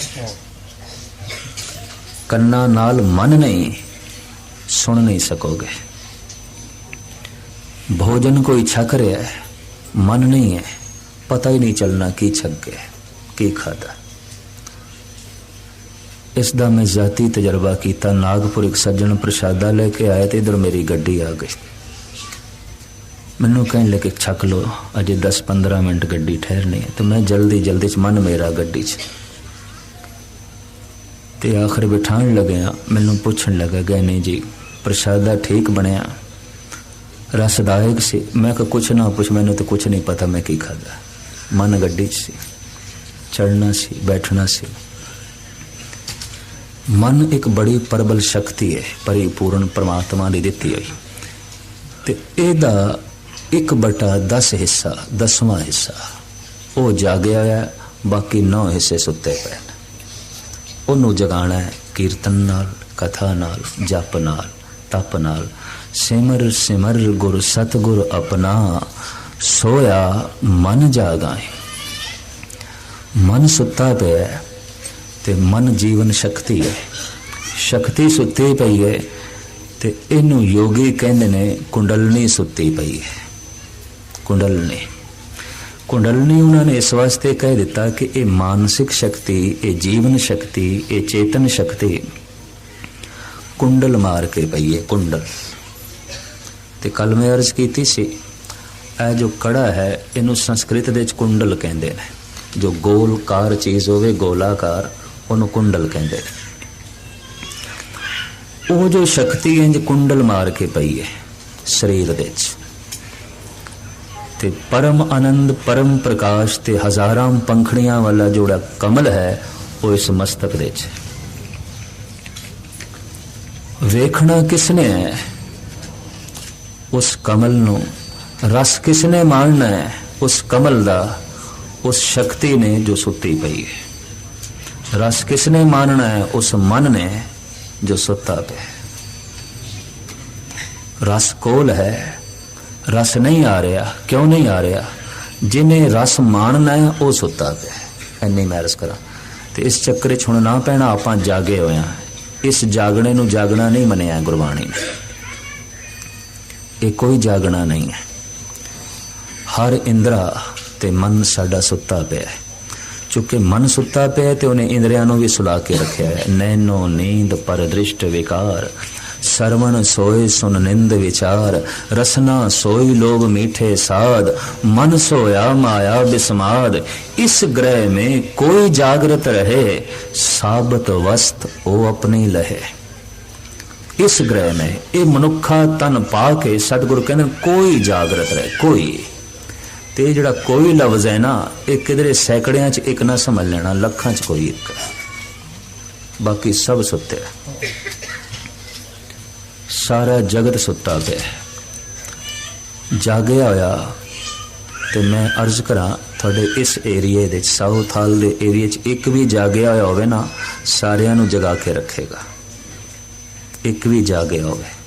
ਕੰਨਾਂ ਨਾਲ ਮਨ ਨਹੀਂ, ਸੁਣ ਨਹੀਂ ਸਕੋਗੇ। ਭੋਜਨ ਕੋਈ ਛਕ ਰਿਹਾ ਹੈ, ਮਨ ਨਹੀਂ ਹੈ, ਪਤਾ ਹੀ ਨਹੀਂ ਚੱਲਣਾ ਕੀ ਛਕ ਗਿਆ ਕੀ ਖਾਦਾ ਇਸ ਦਾ ਮੈਂ ਜ਼ਾਤੀ ਤਜਰਬਾ ਕੀਤਾ, ਨਾਗਪੁਰ ਇੱਕ ਸੱਜਣ ਪ੍ਰਸ਼ਾਦਾ ਲੈ ਕੇ ਆਇਆ ਤੇ ਇਧਰ ਮੇਰੀ ਗੱਡੀ ਆ ਗਈ। ਮੈਨੂੰ ਕਹਿਣ ਲੱਗੇ, ਛੱਕ ਲੋ ਅਜੇ 10-15 ਮਿੰਟ ਗੱਡੀ ਠਹਿਰਨੀ ਹੈ ਤੇ ਮੈਂ ਜਲਦੀ ਜਲਦੀ ਚ ਮਨ ਮੇਰਾ ਗੱਡੀ 'ਚ। ਤੇ ਆਖਰ ਬਿਠਾਣ ਲੱਗਿਆ ਮੈਨੂੰ ਪੁੱਛਣ ਲੱਗਾ ਗਏ ਨਹੀਂ ਜੀ, ਪ੍ਰਸ਼ਾਦਾ ਠੀਕ ਬਣਿਆ? ਰਸਦਾਇਕ ਸੀ। ਮੈਂ ਕਿ ਕੁਛ ਨਾ ਪੁੱਛ, ਮੈਨੂੰ ਤੇ ਕੁਛ ਨਹੀਂ ਪਤਾ ਮੈਂ ਕੀ ਖਾਦਾ ਮਨ ਗੱਡੀ 'ਚ ਸੀ। ਚੜਨਾ ਸੀ, ਬੈਠਣਾ ਸੀ। ਮਨ ਇੱਕ ਬੜੀ ਪ੍ਰਬਲ ਸ਼ਕਤੀ ਹੈ, ਪਰਿਪੂਰਨ ਪਰਮਾਤਮਾ ਦੀ ਦਿੱਤੀ ਹੋਈ। ਤੇ ਇਹਦਾ 1 ਬਟਾ 10 ਹਿੱਸਾ, ਦਸਵਾਂ ਹਿੱਸਾ। ਉਹ ਜਾਗਿਆ ਹੈ, ਬਾਕੀ 9 ਹਿੱਸੇ ਸੁੱਤੇ ਪਏ ਨੇ। ਉਹਨੂੰ ਜਗਾਣਾ ਹੈ ਕੀਰਤਨ ਨਾਲ, ਕਥਾ ਨਾਲ, ਜਪ ਨਾਲ, ਤਪ ਨਾਲ। ਸਿਮਰ ਸਿਮਰ ਗੁਰ ਸਤਗੁਰ ਆਪਣਾ, ਸੋਇਆ ਮਨ ਜਾਗਾਏ। ਮਨ ਸੁੱਤਾ ਪਿਆ ਹੈ ਤੇ ਮਨ ਜੀਵਨ ਸ਼ਕਤੀ ਹੈ। ਸ਼ਕਤੀ ਸੁੱਤੀ ਪਈ ਹੈ ਤੇ ਇਹਨੂੰ ਯੋਗੀ ਕਹਿੰਦੇ ਨੇ ਕੁੰਡਲਨੀ ਸੁੱਤੀ ਪਈ ਹੈ। ਕੁੰਡਲ ਨੇ ਕੁੰਡਲ ਨੇ ਉਹਨਾਂ ਨੇ ਇਸ ਵਾਸਤੇ ਕਹਿ ਦਿੱਤਾ ਕਿ ਇਹ ਮਾਨਸਿਕ ਸ਼ਕਤੀ, ਇਹ ਜੀਵਨ ਸ਼ਕਤੀ, ਇਹ ਚੇਤਨ ਸ਼ਕਤੀ ਕੁੰਡਲ ਮਾਰ ਕੇ ਪਈ ਹੈ, ਕੁੰਡਲ। ਤੇ ਕੱਲ ਮੈਂ ਅਰਜ਼ ਕੀਤੀ ਸੀ, ਇਹ ਜੋ ਕੜਾ ਹੈ, ਇਹਨੂੰ ਸੰਸਕ੍ਰਿਤ ਦੇ ਵਿੱਚ ਕੁੰਡਲ ਕਹਿੰਦੇ ਨੇ। ਜੋ ਗੋਲਕਾਰ ਚੀਜ਼ ਹੋਵੇ, ਗੋਲਾਕਾਰ, ਉਹਨੂੰ ਕੁੰਡਲ ਕਹਿੰਦੇ ਨੇ। ਉਹ ਜੋ ਸ਼ਕਤੀ ਇੰਜ ਕੁੰਡਲ ਮਾਰ ਕੇ ਪਈ ਹੈ, ਸਰੀਰ ਦੇ ਵਿੱਚ। ਤੇ ਪਰਮ ਆਨੰਦ, ਪਰਮ ਪ੍ਰਕਾਸ਼ ਤੇ ਹਜ਼ਾਰਾਂ ਪੰਖੜੀਆਂ ਵਾਲਾ ਜਿਹੜਾ ਕਮਲ ਹੈ, ਉਹ ਇਸ ਮਸਤਕ ਦੇ ਵਿੱਚ ਵੇਖਣਾ ਕਿਸਨੇ ਹੈ? ਉਸ ਕਮਲ ਨੂੰ ਰਸ ਕਿਸਨੇ ਮਾਣਨਾ ਹੈ? ਉਸ ਕਮਲ ਦਾ ਉਸ ਸ਼ਕਤੀ ਨੇ ਜੋ ਸੁੱਤੀ ਪਈ ਹੈ। ਰਸ ਕਿਸਨੇ ਮਾਣਨਾ ਹੈ? ਉਸ ਮਨ ਨੇ ਜੋ ਸੁੱਤਾ ਪਿਆ ਰਸ ਕੋਲ ਹੈ ਰਸ ਨਹੀਂ ਆ ਰਿਹਾ, ਕਿਉਂ ਨਹੀਂ ਆ ਰਿਹਾ? ਜਿਨੇ ਰਸ ਮਾਣਨਾ ਹੈ, ਉਹ ਸੁੱਤਾ ਪਿਆ ਐਨੀ ਮੈਂ ਅਰਜ਼ ਕਰਾਂ। ਤੇ ਇਸ ਚੱਕਰ 'ਚ ਹੁਣ ਨਾ ਪੈਣਾ ਆਪਾਂ ਜਾਗੇ ਹੋਏ ਆ ਇਸ ਜਾਗਣੇ ਨੂੰ ਜਾਗਣਾ ਨਹੀਂ ਮੰਨਿਆ ਗੁਰਬਾਣੀ ਨੇ। ਇਹ ਕੋਈ ਜਾਗਣਾ ਨਹੀਂ ਹੈ। ਹਰ ਇੰਦਰਾ ਤੇ ਮਨ ਸਾਡਾ ਸੁੱਤਾ ਪਿਆ ਹੈ। ਚੁੱਕੇ ਮਨ ਸੁੱਤਾ ਪਿਆ ਤੇ ਉਹਨੇ ਇੰਦਰੀਆਂ ਨੂੰ ਵੀ ਸੁਲਾ ਕੇ ਰੱਖਿਆ ਹੈ। ਨੈਨੋ ਨੀਂਦ ਪਰ ਦ੍ਰਿਸ਼ਟ ਵਿਕਾਰ। ਸਰਵਣ ਸੋਏ ਸੁਨ ਨਿੰਦ ਵਿਚਾਰ ਰਸਨਾ ਸੋਈ ਲੋਭ ਮੀਠੇ ਸਾਧ ਮਨ ਸੋਇਆ ਮਾਇਆ ਬਿਸਮਾਦ ਇਸ ਗ੍ਰਹਿ में कोई जागृत रहे ਸਾਬਤ ਵਸਤ ਉਹ ਆਪਣੀ ਲਹੇ ਇਸ ਗ੍ਰਹਿ में ਇਹ ਮਨੁੱਖਾ ਤਨ ਪਾ ਕੇ ਸਤਿਗੁਰੂ ਕਹਿੰਦੇ ਕੋਈ ਜਾਗਰਤ ਰਹੇ ਕੋਈ ਤੇ ਇਹ ਜਿਹੜਾ ਕੋਈ ਲਫ਼ਜ਼ ਹੈ ਨਾ ਇਹ ਕਿਧਰੇ ਸੈਕੜਿਆਂ 'ਚ ਇੱਕ ਨਾ ਸਮਝ ਲੈਣਾ ਲੱਖਾਂ 'ਚ ਕੋਈ ਇੱਕ ਹੈ। ਬਾਕੀ ਸਭ ਸੁੱਤੇ ਹੈ। ਸਾਰਾ ਜਗਤ ਸੁੱਤਾ ਪਿਆ ਹੈ। ਜਾਗਿਆ ਹੋਇਆ ਤੇ ਮੈਂ ਅਰਜ਼ ਕਰਾਂ ਤੁਹਾਡੇ ਇਸ ਏਰੀਏ ਦੇ ਸਾਊਥ ਹਾਲ ਦੇ ਏਰੀਏ 'ਚ ਇੱਕ ਵੀ ਜਾਗਿਆ ਹੋਇਆ ਹੋਵੇ ਨਾ, ਸਾਰਿਆਂ ਨੂੰ ਜਗਾ ਕੇ ਰੱਖੇਗਾ ਇੱਕ ਵੀ ਜਾਗਿਆ ਹੋਵੇ